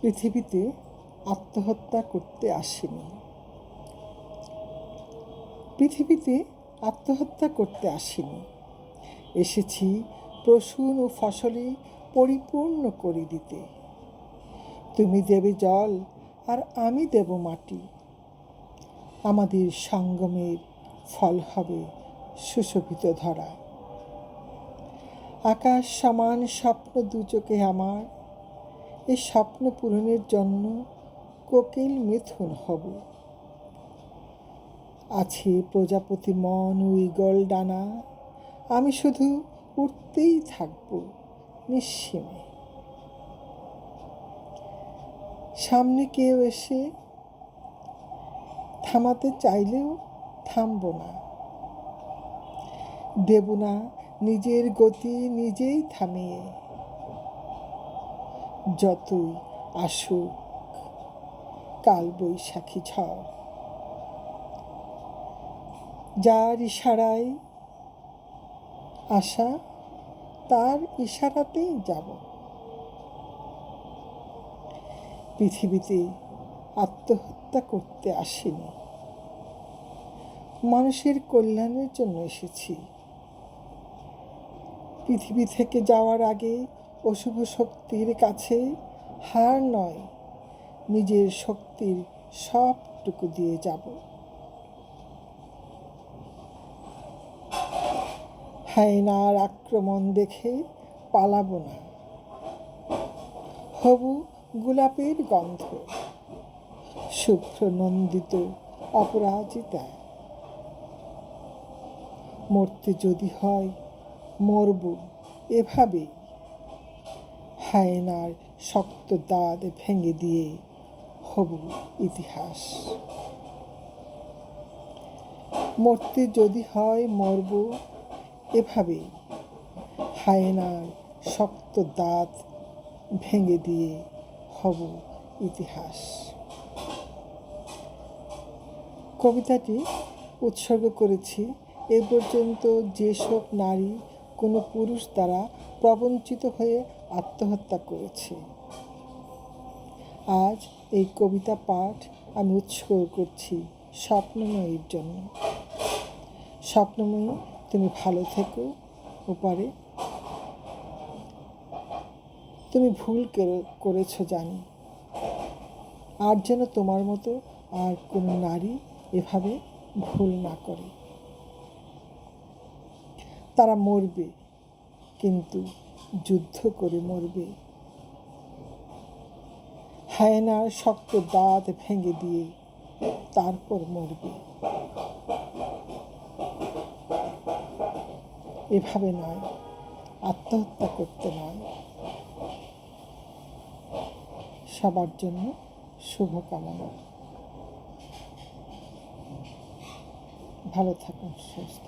পৃথিবীতে আত্মহত্যা করতে আসেনি। পৃথিবীতে আত্মহত্যা করতে আসেনি। এসেছি প্রসূন ও ফসলে পরিপূর্ণ করে দিতে। তুমি দেবে জল আর আমি দেব মাটি। আমাদের সঙ্গমের ফল হবে সুশোভিত ধরা। আকাশ সমান স্বপ্ন দু চোখে আমার। এ স্বপ্ন পূরণের জন্য কোকিল মিথুন হব। আছে প্রজাপতি মন ও ইগল ডানা আমি শুধু উঠতেই থাকব নিঃসীমে। সামনে কেউ এসে থামাতে চাইলেও থামব না। দেব না নিজের গতি নিজেই থামিয়ে যতই আসুক, কাল বৈশাখী ঝড়। যার ইশারায় আসা তার ইশারাতেই যাব। পৃথিবীতে আত্মহত্যা করতে আসেনি। মানুষের কল্যাণের জন্য এসেছি। পৃথিবী থেকে যাওয়ার আগে অশুভ শক্তির কাছে হার নয়, নিজের শক্তির সবটুকু দিয়ে যাব। হায়নার আক্রমণ দেখে পালাবো না। হবু গোলাপের গন্ধ শুভ্র নন্দিত অপরাজিতা। মরতে যদি হয় মরব এভাবেই হায়নার শক্ত দাঁত ভেঙে দিয়ে হবু ইতিহাস। মরতে যদি হয় মরব এভাবেই হায়নার শক্ত দাঁত ভেঙে দিয়ে হব ইতিহাস। কবিতাটি উৎসর্গ করেছি এ পর্যন্ত যেসব নারী কোনো পুরুষ দ্বারা প্রবঞ্চিত হয়ে আত্মহত্যা করেছে। আজ এই কবিতা পাঠ আমি উৎসর্গ করছি স্বপ্নময়ীর জন্য। স্বপ্নময়ী, তুমি ভালো থেকো, ওপারে। তুমি ভুল করেছ জানি। আর যেন তোমার মতো আর কোনো নারী এভাবে ভুল না করে। তারা মরবে, কিন্তু যুদ্ধ করে মরবে। হায়নার শক্ত দাঁত ভেঙে দিয়ে তারপর মরবে। এভাবে নয়, আত্মহত্যা করতে নয়। সবার জন্য শুভকামনা। ভালো থাকুন, সুস্থ